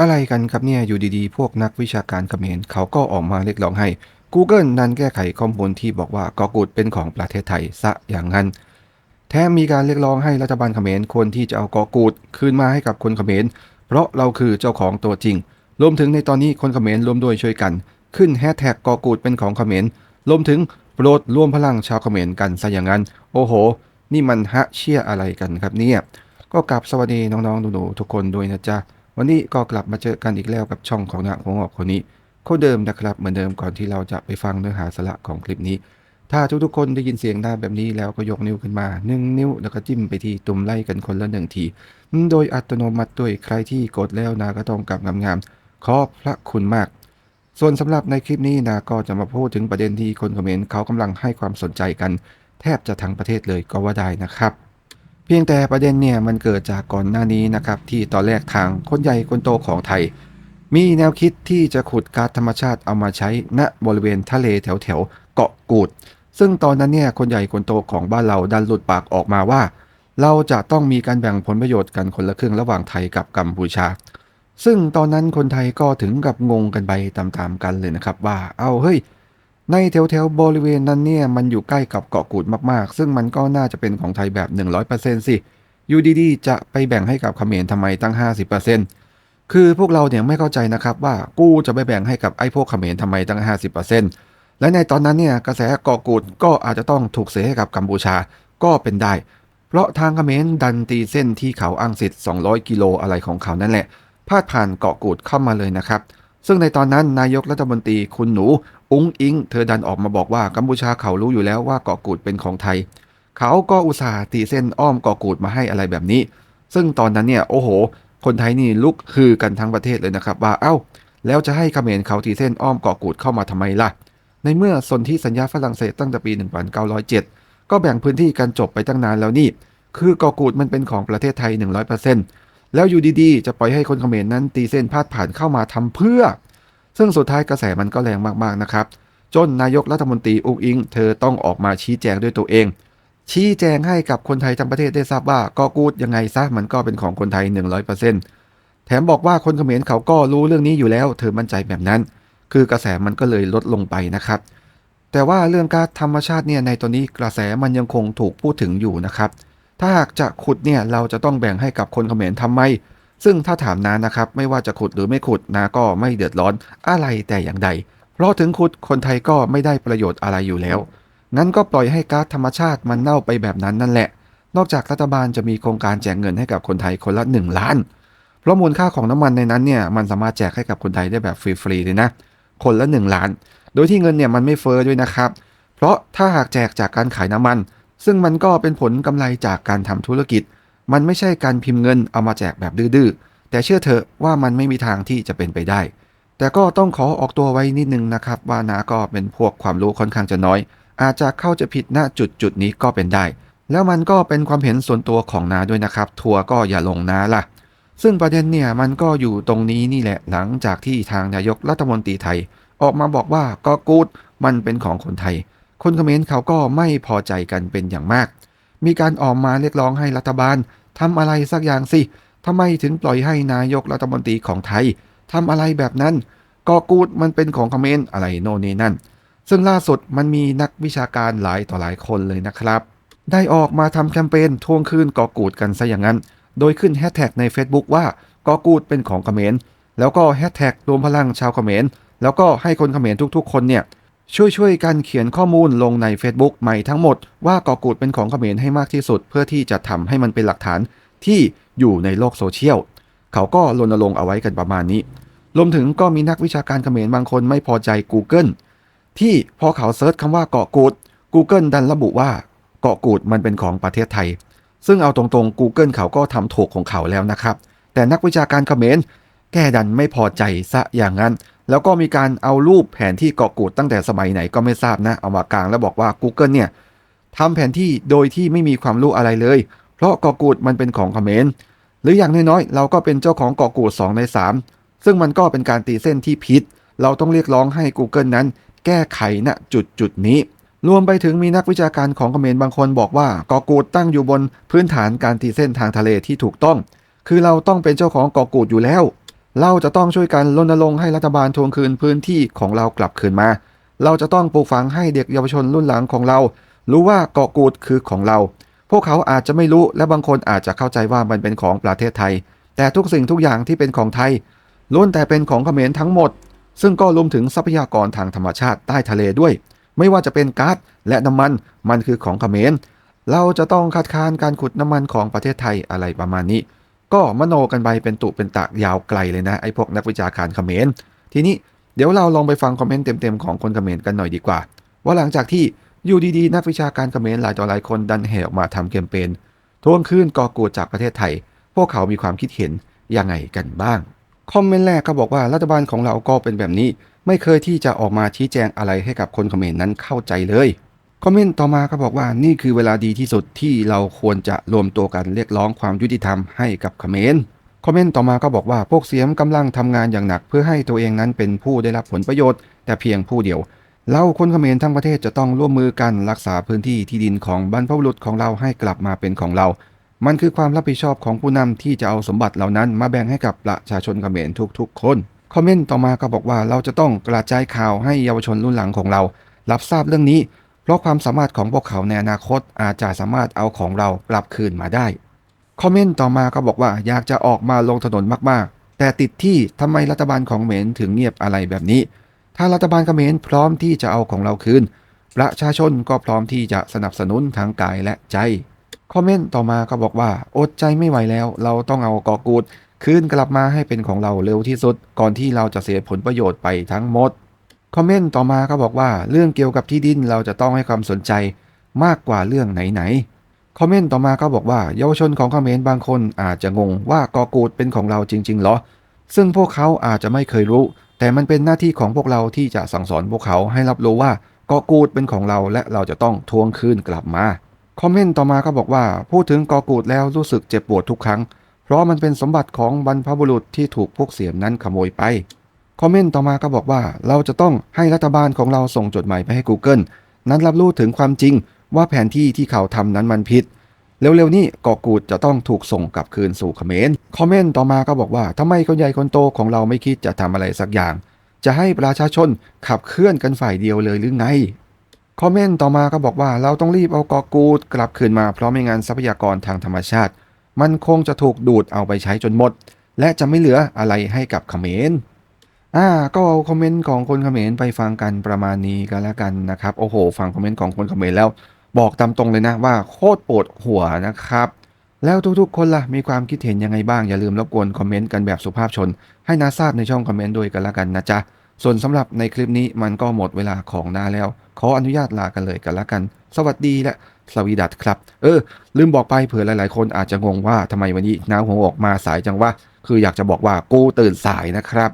อะไรกันครับเนี่ย อยู่ดีๆ พวกนักวิชาการเขมรเขาก็ออกมาเรียกร้องให้ Google นั้นแก้ไขข้อมูลที่บอกว่ากอกูดเป็นของประเทศไทยซะอย่างนั้น แถมมีการเรียกร้องให้รัฐบาลเขมรควรที่จะเอากอกูดคืนมาให้กับคนเขมร เพราะเราคือเจ้าของตัวจริง รวมถึงในตอนนี้คนเขมรร่วมด้วยช่วยกัน ขึ้นแฮชแท็กกอกูดเป็นของเขมร รวมถึงโปรดร่วมพลังชาวเขมรกันซะอย่างนั้น โอ้โห นี่มันฮะเชี่ยอะไรกันครับเนี่ย ก็กลับสวัสดีน้องๆหนูๆทุกคนด้วยนะจ๊ะ วันนี้ก็กลับมาเจอกันอีกแล้วกับช่องของนักหัวงอกคนนี้คนเดิมนะครับเหมือนเดิมก่อนที่เราจะไปฟังเนื้อหาสาระของคลิปนี้ ถ้าทุกๆคนได้ยินเสียงได้แบบนี้แล้วก็ยกนิ้วขึ้นมาหนึ่งนิ้วแล้วก็จิ้มไปที่ตุ่มไล่กันคนละหนึ่งที โดยอัตโนมัติด้วยใครที่กดแล้วนะก็ต้องกลับงามๆขอบพระคุณมาก ส่วนสำหรับในคลิปนี้นะก็จะมาพูดถึงประเด็นที่คนคอมเมนต์เขากำลังให้ความสนใจกัน แทบจะทั้งประเทศเลยก็ว่าได้นะครับ เพียงแต่ประเด็นเนี่ยมันเกิดจากก่อนหน้านี้นะครับ ที่ตอนแรกทางคนใหญ่คนโตของไทย มีแนวคิดที่จะขุดก๊าซธรรมชาติเอามาใช้ณบริเวณทะเลแถวแถวเกาะกูด ซึ่งตอนนั้นเนี่ยคนใหญ่คนโตของบ้านเราดันหลุดปากออกมาว่า เราจะต้องมีการแบ่งผลประโยชน์กันคนละครึ่งระหว่างไทยกับกัมพูชา ซึ่งตอนนั้นคนไทยก็ถึงกับงงกันไปตามๆกันเลยนะครับว่า เอาเฮ้ย ในแถวๆบริเวณนั้นเนี่ยมันอยู่ใกล้กับเกาะกูดมากๆ ซึ่งมันก็น่าจะเป็นของไทยแบบ 100%สิอยู่ดีๆจะไปแบ่งให้กับเขมรทำไมตั้ง 50%คือพวกเราเนี่ยไม่เข้าใจนะครับว่ากูจะไปแบ่งให้กับไอ้พวกเขมรทำไมตั้ง 50%และในตอนนั้นเนี่ยกระแสเกาะกูดก็อาจจะต้องถูกเสียให้กับกัมพูชาก็เป็นได้ เพราะทางเขมรดันตีเส้นที่เขาอังสิต200 กิโลอะไรของเขานั่นแหละพาดผ่านเกาะกูดเข้ามาเลยนะครับซึ่งในตอนนั้นนายกรัฐมนตรีคุณหนู อุ้งอิง เธอดันออกมาบอกว่ากัมพูชาเขารู้อยู่แล้วว่าเกาะกูดเป็นของไทย เขาก็อุตส่าห์ตีเส้นอ้อมเกาะกูดมาให้อะไรแบบนี้ ซึ่งตอนนั้นเนี่ยโอ้โห คนไทยนี่ลุกฮือกันทั้งประเทศเลยนะครับว่าเอ้า แล้วจะให้เขมรเขาตีเส้นอ้อมเกาะกูดเข้ามาทำไมล่ะ ในเมื่อสนธิสัญญาฝรั่งเศสตั้งแต่ปี 1907 ก็แบ่งพื้นที่กันจบไปตั้งนานแล้วนี่ คือเกาะกูดมันเป็นของประเทศไทย 100%แล้วอยู่ดีๆ จะปล่อยให้คนเขมรนั้นตีเส้นพาดผ่านเข้ามาทำเพื่อ ซึ่งสุดท้ายกระแสมันก็แรงมากๆนะครับ จนนายกรัฐมนตรีอุ้งอิง เธอต้องออกมาชี้แจงด้วยตัวเอง ชี้แจงให้กับคนไทยทั้งประเทศได้ทราบว่ากาะกูดยังไงซะมันก็เป็นของคนไทย 100%แถมบอกว่าคนเขมรเขาก็รู้เรื่องนี้อยู่แล้ว เธอมั่นใจแบบนั้น คือกระแสมันก็เลยลดลงไปนะครับ แต่ว่าเรื่องการธรรมชาติเนี่ยในตอนนี้กระแสมันยังคงถูกพูดถึงอยู่นะครับ ถ้าหากจะขุดเนี่ยเราจะต้องแบ่งให้กับคนเขมรทำไม ซึ่งถ้าถามนานะครับ ไม่ว่าจะขุดหรือไม่ขุดนาก็ไม่เดือดร้อนอะไรแต่อย่างใด เพราะถึงขุดคนไทยก็ไม่ได้ประโยชน์อะไรอยู่แล้ว งั้นก็ปล่อยให้ก๊าซธรรมชาติมันเน่าไปแบบนั้นนั่นแหละ นอกจากรัฐบาลจะมีโครงการแจกเงินให้กับคนไทยคนละ 1 ล้าน เพราะมูลค่าของน้ำมันในนั้นเนี่ยมันสามารถแจกให้กับคนไทยได้แบบฟรีๆเลยนะ คนละ 1 ล้าน โดยที่เงินเนี่ยมันไม่เฟอ้อด้วยนะครับ เพราะถ้าหากแจกจากการขายน้ำมัน ซึ่งมันก็เป็นผลกำไรจากการทำธุรกิจ มันไม่ใช่การพิมพ์เงินเอามาแจกแบบดื้อๆ แต่เชื่อเถอะว่ามันไม่มีทางที่จะเป็นไปได้ แต่ก็ต้องขอออกตัวไว้นิดนึงนะครับ ว่านาก็เป็นพวกความรู้ค่อนข้างจะน้อย อาจจะเข้าจะผิดณจุดจุดนี้ก็เป็นได้ แล้วมันก็เป็นความเห็นส่วนตัวของนาด้วยนะครับ ทัวร์ก็อย่าลงนาล่ะ ซึ่งประเด็นเนี่ยมันก็อยู่ตรงนี้นี่แหละหลังจากที่ทางนายกรัฐมนตรีไทย ออกมาบอกว่าก็กูดมันเป็นของคนไทย คนเขมรเขาก็ไม่พอใจกันเป็นอย่างมาก มีการออกมาเรียกร้องให้รัฐบาลทำอะไรสักอย่างสิทำไมถึงปล่อยให้นายกรัฐมนตรีของไทยทำอะไรแบบนั้นก็กูดมันเป็นของคอมเขมรอะไรโน่นนี่นั่น ซึ่งล่าสุดมันมีนักวิชาการหลายต่อหลายคนเลยนะครับ ได้ออกมาทำแคมเปญทวงคืนกอกูดกันซะอย่างนั้น โดยขึ้นแฮชแท็กใน Facebook ว่ากอกูดเป็นของคอมเขมรแล้วก็แฮชแท็กรวมพลังชาวคอมเขมรแล้วก็ให้คนคอมเขมรทุกๆ คนเนี่ย ช่วยช่วยๆกันเขียนข้อมูลลงใน Facebook ใหม่ทั้งหมดว่ากอกูดเป็นของเขมรให้มากที่สุด เพื่อที่จะทำให้มันเป็นหลักฐานที่อยู่ในโลกโซเชียล เขาก็รณรงค์เอาไว้กันประมาณนี้ รวมถึงก็มีนักวิชาการเขมรบางคนไม่พอใจ Google ที่พอเขาเซิร์ชคำว่าเกาะกูด Google ดันระบุว่าเกาะกูดมันเป็นของประเทศไทย ซึ่งเอาตรงๆ Google เขาก็ทำถูกของเขาแล้วนะครับ แต่นักวิชาการเขมร แก้ดันไม่พอใจซะอย่างนั้น แล้วก็มีการเอารูปแผนที่เกาะกูดตั้งแต่สมัยไหนก็ไม่ทราบนะ เอามากลางแล้วบอกว่า Google เนี่ยทำแผนที่โดยที่ไม่มีความรู้อะไรเลย เพราะเกาะกูดมันเป็นของคอมเขมรหรืออย่างน้อยๆ เราก็เป็นเจ้าของเกาะกูด2ใน 3 ซึ่งมันก็เป็นการตีเส้นที่ผิด เราต้องเรียกร้องให้ Google นั้น แก้ไขณจุดจุดนี้ รวมไปถึงมีนักวิชาการของคอมเขมรบางคนบอกว่าเกาะกูดตั้งอยู่บนพื้นฐานการตีเส้นทางทะเลที่ถูกต้อง คือเราต้องเป็นเจ้าของเกาะกูดอยู่แล้ว เราจะต้องช่วยกันรณรงค์ให้รัฐบาลทวงคืนพื้นที่ของเรากลับคืนมา เราจะต้องปลูกฝังให้เด็กเยาวชนรุ่นหลังของเรา รู้ว่าเกาะกูดคือของเรา พวกเขาอาจจะไม่รู้และบางคนอาจจะเข้าใจว่ามันเป็นของประเทศไทย แต่ทุกสิ่งทุกอย่างที่เป็นของไทยล้วนแต่เป็นของเขมรทั้งหมด ซึ่งก็รวมถึงทรัพยากรทางธรรมชาติใต้ทะเลด้วย ไม่ว่าจะเป็นก๊าซและน้ำมันมันคือของเขมรเราจะต้องคัดค้านการขุดน้ำมันของประเทศไทยอะไรประมาณนี้ ก็มโนกันไปเป็นตุเป็นตะยาวไกลเลยนะไอ้พวกนักวิชาการเขมรทีนี้เดี๋ยวเราลองไปฟังคอมเมนต์เต็มๆของคนเขมรกันหน่อยดีกว่า ว่าหลังจากที่อยู่ดีๆ นักวิชาการเขมรหลายต่อหลายคนดันแห่ออกมาทำแคมเปญทวงคืนกอกูดจากประเทศไทย พวกเขามีความคิดเห็นยังไงกันบ้าง คอมเมนต์แรกเขาบอกว่ารัฐบาลของเราก็เป็นแบบนี้ ไม่เคยที่จะออกมาชี้แจงอะไรให้กับคนเขมรนั้นเข้าใจเลย คอมเมนต์ต่อมาก็บอกว่านี่คือเวลาดีที่สุดที่เราควรจะรวมตัวกันเรียกร้องความยุติธรรมให้กับเขมรคอมเมนต์ต่อมาก็บอกว่าพวกเสียมกำลังทำงานอย่างหนัก เพื่อให้ตัวเองนั้นเป็นผู้ได้รับผลประโยชน์ แต่เพียงผู้เดียว เราคนเขมรทั้งประเทศจะต้องร่วมมือกันรักษาพื้นที่ที่ดินของบรรพบุรุษของเราให้กลับมาเป็นของเรา มันคือความรับผิดชอบของผู้นำที่จะเอาสมบัติเหล่านั้นมาแบ่งให้กับประชาชนเขมรทุกๆ คนคอมเมนต์ต่อมาก็บอกว่าเราจะต้องกระจายข่าวให้เยาวชนรุ่นหลังของเรา รับทราบเรื่องนี้ เพราะความสามารถของพวกเขาในอนาคตอาจจะสามารถเอาของเรากลับคืนมาได้ คอมเมนต์ต่อมาก็บอกว่าอยากจะออกมาลงถนนมากๆ แต่ติดที่ทำไมรัฐบาลของเขมรถึงเงียบอะไรแบบนี้ ถ้ารัฐบาลเขมรพร้อมที่จะเอาของเราคืน ประชาชนก็พร้อมที่จะสนับสนุนทางกายและใจ คอมเมนต์ต่อมาก็บอกว่าอดใจไม่ไหวแล้ว เราต้องเอากอกูดคืนกลับมาให้เป็นของเราเร็วที่สุด ก่อนที่เราจะเสียผลประโยชน์ไปทั้งหมด คอมเมนต์ต่อมาก็บอกว่าเรื่องเกี่ยวกับที่ดินเราจะต้องให้ความสนใจมากกว่าเรื่องไหนๆคอมเมนต์ต่อมาก็บอกว่าเยาวชนของคอมเขมรบางคนอาจจะงงว่ากอกูดเป็นของเราจริงๆเหรอ ซึ่งพวกเขาอาจจะไม่เคยรู้ แต่มันเป็นหน้าที่ของพวกเราที่จะสั่งสอนพวกเขาให้รับรู้ว่ากาะกูดเป็นของเราและเราจะต้องทวงคืนกลับมาคอมเมนต์ต่อมาก็บอกว่าพูดถึงกาะกูดแล้วรู้สึกเจ็บปวดทุกครั้ง เพราะมันเป็นสมบัติของบรรพบุรุษที่ถูกพวกเสียมนั้นขโมยไป คอมเมนต์ต่อมาก็บอกว่าเราจะต้องให้รัฐบาลของเราส่งจดหมายไปให้ Google นั้นรับรู้ถึงความจริงว่าแผนที่ที่เขาทำนั้นมันผิด เร็วๆนี้เกาะกูดจะต้องถูกส่งกลับคืนสู่เขมรคอมเมนต์ต่อมาก็บอกว่าทำไมคนใหญ่คนโตของเราไม่คิดจะทำอะไรสักอย่าง จะให้ประชาชนขับเคลื่อนกันฝ่ายเดียวเลยหรือไงคอมเมนต์ต่อมาก็บอกว่าเราต้องรีบเอาเกาะกูดกลับคืนมาเพราะไม่งั้นทรัพยากรทางธรรมชาติ มันคงจะถูกดูดเอาไปใช้จนหมด และจะไม่เหลืออะไรให้กับเขมร อ่าก็เอาคอมเมนต์ของคนเขมรไปฟังกันประมาณนี้ก็แล้วกันนะครับ โอ้โห ฟังคอมเมนต์ของคนเขมรแล้ว บอกตามตรงเลยนะว่าโคตรปวดหัวนะครับ แล้วทุกๆ คนล่ะมีความคิดเห็นยังไงบ้างอย่าลืมรบกวนคอมเมนต์กันแบบสุภาพชน ให้นาทราบในช่องคอมเมนต์ด้วยกันละกันนะจ๊ะส่วนสำหรับในคลิปนี้มันก็หมดเวลาของนาแล้ว ขออนุญาตลากันเลยกันละกัน สวัสดีและสวีดัตครับ เออ ลืมบอกไปเผื่อหลาย ๆ คนอาจจะงงว่าทำไมวันนี้น้าหัวออกมาสายจังวะคืออยากจะบอกว่ากูตื่นสายนะครับ